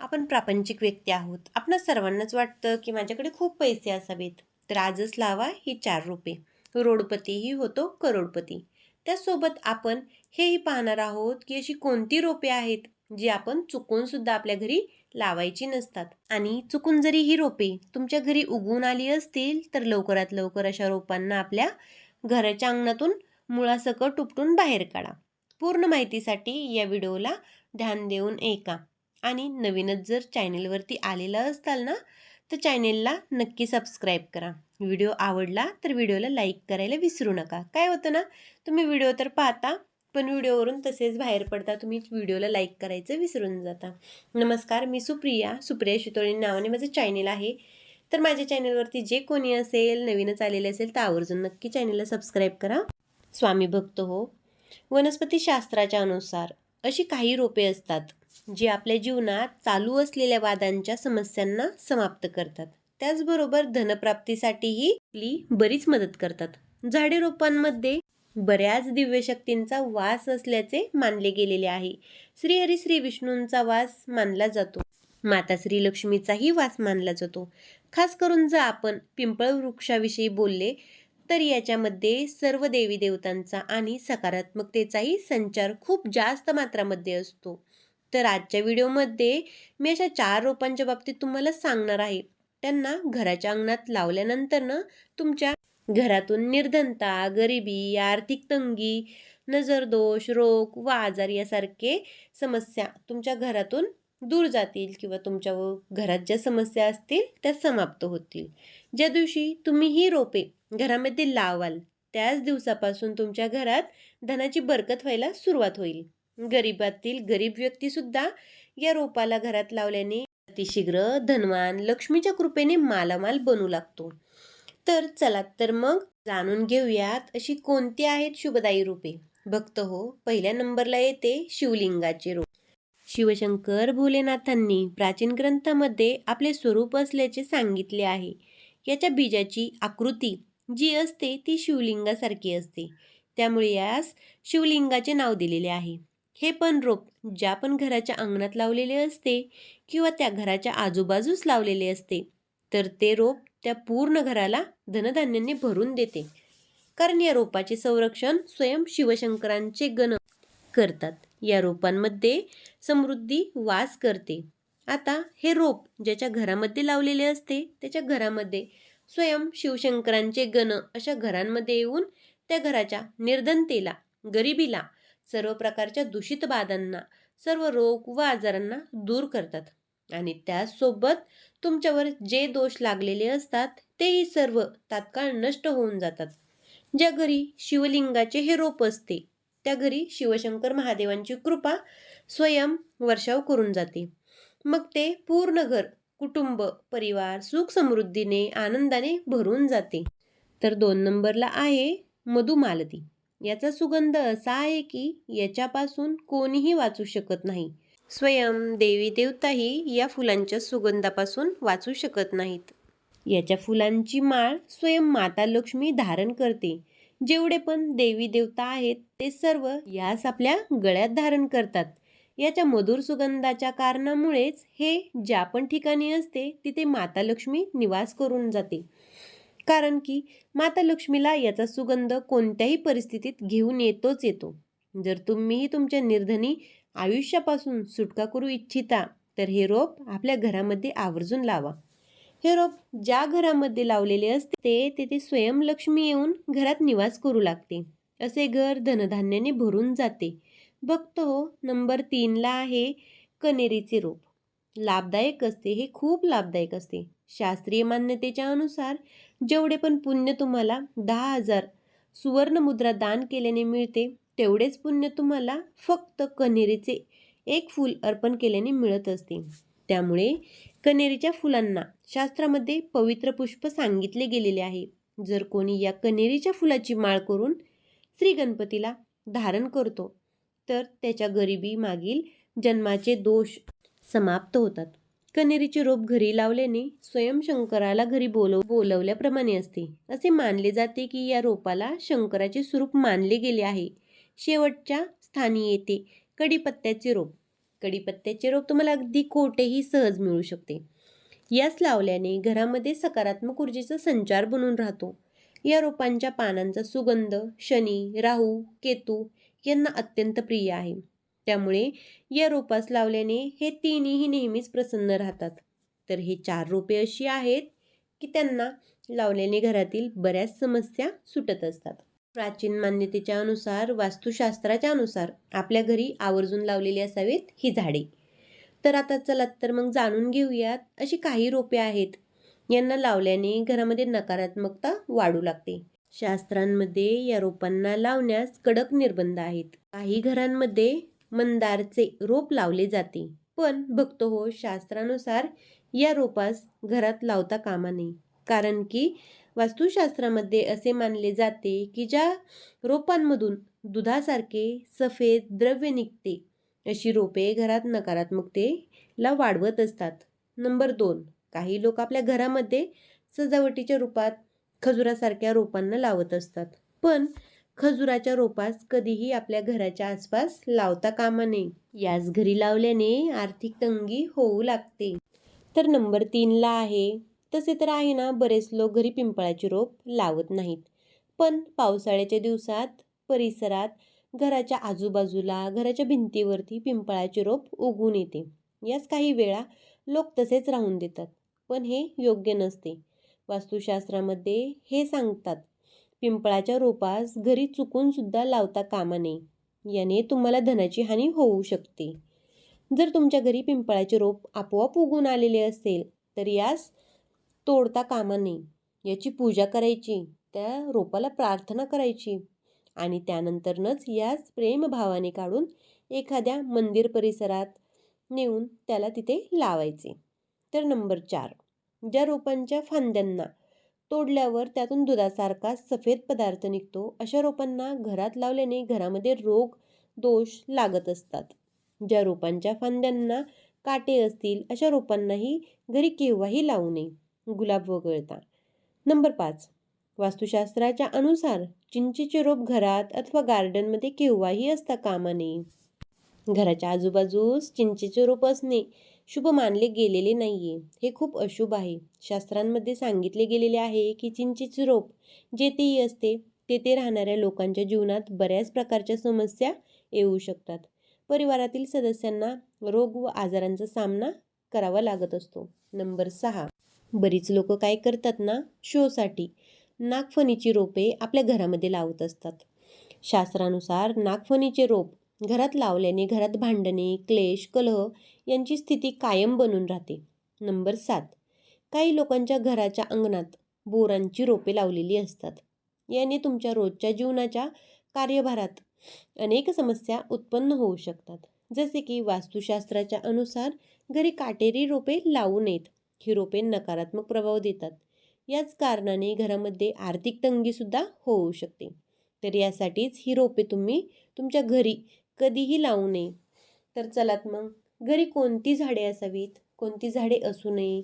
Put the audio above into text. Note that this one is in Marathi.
आपण प्रापंचिक व्यक्ती आहोत. आपणा सर्वांनाच वाटतं की माझ्याकडे खूप पैसे असावेत. तर आजच लावा ही चार रोपे रोडपतीही होतो करोडपती. त्यासोबत आपण हेही पाहणार आहोत की अशी कोणती रोपे आहेत जी आपण चुकूनसुद्धा आपल्या घरी लावायची नसतात. आणि चुकून जरी ही रोपे तुमच्या घरी उगवून आली असतील तर लवकरात लवकर अशा रोपांना आपल्या घराच्या अंगणातून मुळासकट उपटून बाहेर काढा. पूर्ण माहितीसाठी या व्हिडिओला ध्यान देऊन ऐका. आणि नवीनच जर चॅनेलवरती आलेला असताल ना तर चॅनेलला नक्की सबस्क्राईब करा. व्हिडिओ आवडला तर व्हिडिओला लाईक करायला विसरू नका. काय होतं ना तुम्ही व्हिडिओ तर पाहता पण व्हिडिओवरून तसेच बाहेर पडता तुम्ही व्हिडिओला लाईक करायचं विसरून जाता. नमस्कार मी सुप्रिया. सुप्रिया शितोळे नावाने माझं चॅनेल आहे. तर माझ्या चॅनेलवरती जे कोणी असेल नवीनच आलेले असेल तर आवर्जून नक्की चॅनेलला सबस्क्राईब करा. स्वामी भक्त हो. वनस्पतीशास्त्राच्या अनुसार अशी काही रोपे असतात. जी आपल्या जीवनात चालू असलेल्या वादांच्या समस्यांना समाप्त करतात. त्याचबरोबर धनप्राप्तीसाठीही आपली बरीच मदत करतात. झाडे रोपांमध्ये बऱ्याच दिव्य शक्तींचा वास असल्याचे मानले गेलेले आहे. श्रीहरी श्री विष्णूंचा वास मानला जातो. माता श्री लक्ष्मीचाही वास मानला जातो. खास करून जर आपण पिंपळ वृक्षाविषयी बोलले तर याच्यामध्ये सर्व देवी देवतांचा आणि सकारात्मकतेचाही संचार खूप जास्त मात्रामध्ये असतो. तर आजच्या व्हिडिओमध्ये मी अशा चार रोपांच्या बाबतीत तुम्हाला सांगणार आहे. त्यांना घराच्या अंगणात लावल्यानंतर ना तुमच्या घरातून निर्धनता गरिबी आर्थिक तंगी नजरदोष रोग व आजार यासारखे समस्या तुमच्या घरातून दूर जातील किंवा तुमच्या घरात ज्या समस्या असतील त्या समाप्त होतील. ज्या दिवशी तुम्ही ही रोपे घरामध्ये लावाल त्याच दिवसापासून तुमच्या घरात धनाची बरकत व्हायला सुरुवात होईल. गरिबातील गरीब व्यक्तीसुद्धा या रोपाला घरात लावल्याने अतिशीघ्र धनवान लक्ष्मीच्या कृपेने मालामाल बनू लागतो. तर चला तर मग जाणून घेऊयात अशी कोणती आहेत शुभदायी रूपे. भक्त हो पहिल्या नंबरला येते शिवलिंगाचे रूप. शिवशंकर भोलेनाथांनी प्राचीन ग्रंथामध्ये आपले स्वरूप असल्याचे सांगितले आहे. याच्या बीजाची आकृती जी असते ती शिवलिंगासारखी असते. त्यामुळे यास शिवलिंगाचे नाव दिलेले आहे. हे पण रोप ज्या पण घराच्या अंगणात लावलेले असते किंवा त्या घराच्या आजूबाजूस लावलेले असते तर ते रोप त्या पूर्ण घराला धनधान्याने भरून देते. कारण या रोपाचे संरक्षण स्वयं शिवशंकरांचे गण करतात. या रोपांमध्ये समृद्धी वास करते. आता हे रोप ज्याच्या घरामध्ये लावलेले असते त्याच्या घरामध्ये स्वयं शिवशंकरांचे गण अशा घरांमध्ये येऊन त्या घराच्या निर्धनतेला गरिबीला सर्व प्रकारच्या दूषित बाधांना सर्व रोग व आजारांना दूर करतात. आणि त्याचसोबत तुमच्यावर जे दोष लागलेले असतात तेही सर्व तात्काळ नष्ट होऊन जातात. ज्या घरी शिवलिंगाचे हे रोप असते त्या घरी शिवशंकर महादेवांची कृपा स्वयं वर्षाव करून जाते. मग ते पूर्ण घर कुटुंब परिवार सुख समृद्धीने आनंदाने भरून जाते. तर दोन नंबरला आहे मधुमालती. याचा सुगंध असा आहे की याच्यापासून कोणीही वाचू शकत नाही. स्वयं देवी देवताही या फुलांच्या सुगंधापासून वाचू शकत नाहीत. याच्या फुलांची माळ स्वयं माता लक्ष्मी धारण करते. जेवढे पण देवी देवता आहेत ते सर्व यास आपल्या गळ्यात धारण करतात. याच्या मधुर सुगंधाच्या कारणामुळेच हे ज्या पण ठिकाणी असते तिथे माता लक्ष्मी निवास करून जाते. कारण की माता लक्ष्मीला याचा सुगंध कोणत्याही परिस्थितीत घेऊन येतोच येतो. जर तुम्हीही तुमच्या निर्धनी आयुष्यापासून सुटका करू इच्छिता तर हे रोप आपल्या घरामध्ये आवर्जून लावा. हे रोप ज्या घरामध्ये लावलेले असते ते तेथे स्वयं लक्ष्मी येऊन घरात निवास करू लागते. असे घर धनधान्याने भरून जाते. बघतो हो, नंबर तीनला आहे कनेरीचे रोप. लाभदायक असते हे खूप लाभदायक असते. शास्त्रीय मान्यतेच्या अनुसार जेवढे पण पुण्य तुम्हाला दहा हजार सुवर्णमुद्रा दान केल्याने मिळते तेवढेच पुण्य तुम्हाला फक्त कन्हेरीचे एक फूल अर्पण केल्याने मिळत असते. त्यामुळे कन्हेरीच्या फुलांना शास्त्रामध्ये पवित्र पुष्प सांगितले गेलेले आहे. जर कोणी या कन्हेरीच्या फुलाची माळ करून श्री गणपतीला धारण करतो तर त्याच्या गरिबी मागील जन्माचे दोष समाप्त होतात. कनेरीचे रोप घरी लावल्याने स्वयं शंकराला घरी बोलव बोलवल्याप्रमाणे असते. असे मानले जाते की या रोपाला शंकराचे स्वरूप मानले गेले आहे. शेवटच्या स्थानी येते कडीपत्त्याचे रोप. कढीपत्त्याचे रोप तुम्हाला अगदी कोठेही सहज मिळू शकते. यास लावल्याने घरामध्ये सकारात्मक ऊर्जेचा संचार बनून राहतो. या रोपांच्या पानांचा सुगंध शनी राहू केतू यांना अत्यंत प्रिय आहे. त्यामुळे या रोपास लावल्याने हे तिन्ही नेहमीच प्रसन्न राहतात. तर हे चार रोपे अशी आहेत की त्यांना लावल्याने घरातील बऱ्याच समस्या सुटत असतात. प्राचीन मान्यतेच्या अनुसार वास्तुशास्त्राच्या अनुसार आपल्या घरी आवर्जून लावलेली असावीत ही झाडे. तर आता चला तर मग जाणून घेऊयात अशी काही रोपे आहेत. यांना लावल्याने घरामध्ये नकारात्मकता वाढू लागते. शास्त्रांमध्ये या रोपांना लावण्यास कडक निर्बंध आहेत. काही घरांमध्ये मंदारचे रोप लावले जाते. पण बघतो हो शास्त्रानुसार या रोपास घरात लावता कामा नये. कारण की वास्तुशास्त्रामध्ये असे मानले जाते की ज्या रोपांमधून दुधासारखे सफेद द्रव्य निघते अशी रोपे घरात नकारात्मकतेला वाढवत असतात. नंबर दोन. काही लोक आपल्या घरामध्ये सजावटीच्या रूपात खजुरासारख्या रोपांना लावत असतात. पण खजुराच्या रोपास कधीही आपल्या घराच्या आसपास लावता कामा नये. याच घरी लावल्याने आर्थिक तंगी होऊ लागते. तर नंबर तीनला आहे. तसे तर आहे ना बरेच लोक घरी पिंपळाचे रोप लावत नाहीत. पण पावसाळ्याच्या दिवसात परिसरात घराच्या आजूबाजूला घराच्या भिंतीवरती पिंपळाचे रोप उगून येते. यास काही वेळा लोक तसेच राहून देतात. पण हे योग्य नसते. वास्तुशास्त्रामध्ये हे सांगतात. पिंपळाच्या रोपास घरी चुकून सुद्धा लावता कामा नये. याने तुम्हाला धनाची हानी होऊ शकते. जर तुमच्या घरी पिंपळाचे रोप आपोआप उगून आलेले असेल तर यास तोडता कामा नये. याची पूजा करायची त्या रोपाला प्रार्थना करायची आणि त्यानंतरनच यास प्रेमभावाने काढून एखाद्या मंदिर परिसरात नेऊन त्याला तिथे लावायचे. तर नंबर चार ज्या रोपांच्या फांद्यांना तोडल्यावर त्यातून दुधासारखा सफेद पदार्थ निघतो. अशा रोपांना घरात लावल्याने घरामध्ये रोग दोष लागत असतात. ज्या रोपांच्या फांद्यांना काटे असतील अशा रोपांनाही घरी केव्हाही लावू नये. गुलाब वगळता. नंबर पाच. वास्तुशास्त्राच्या अनुसार चिंचेचे रोप घरात अथवा गार्डनमध्ये केव्हाही असता कामा नये. घराच्या आजूबाजूस चिंचेचे रोप असणे शुभ मानले गेलेले नाहीये. हे खूप अशुभ आहे. शास्त्रांमध्ये सांगितले गेलेले आहे की चिंचेचे रोप जेथेही असते तेथे राहणाऱ्या लोकांच्या जीवनात बऱ्याच प्रकारच्या समस्या येऊ शकतात. परिवारातील सदस्यांना रोग व आजारांचा सामना करावा लागत असतो. नंबर सहा. बरीच लोक काय करतात ना शोसाठी नागफणीची रोपे आपल्या घरामध्ये लावत असतात. शास्त्रानुसार नागफणीचे रोप घरात लावल्याने घरात भांडणे क्लेश कलह यांची स्थिती कायम बनून राहते. नंबर सात. काही लोकांच्या घराच्या अंगणात बोरांची रोपे लावलेली असतात. याने तुमच्या रोजच्या जीवनाच्या कार्यभारात अनेक समस्या उत्पन्न होऊ शकतात. जसे की वास्तुशास्त्राच्या अनुसार घरी काटेरी रोपे लावू नयेत. ही रोपे नकारात्मक प्रभाव देतात. याच कारणाने घरामध्ये आर्थिक तंगीसुद्धा होऊ शकते. तर यासाठीच ही रोपे तुम्ही तुमच्या घरी कधीही लावू नये. तर चलात मग. घरी कोणती झाडे असावीत? कोणती झाडे असू नये?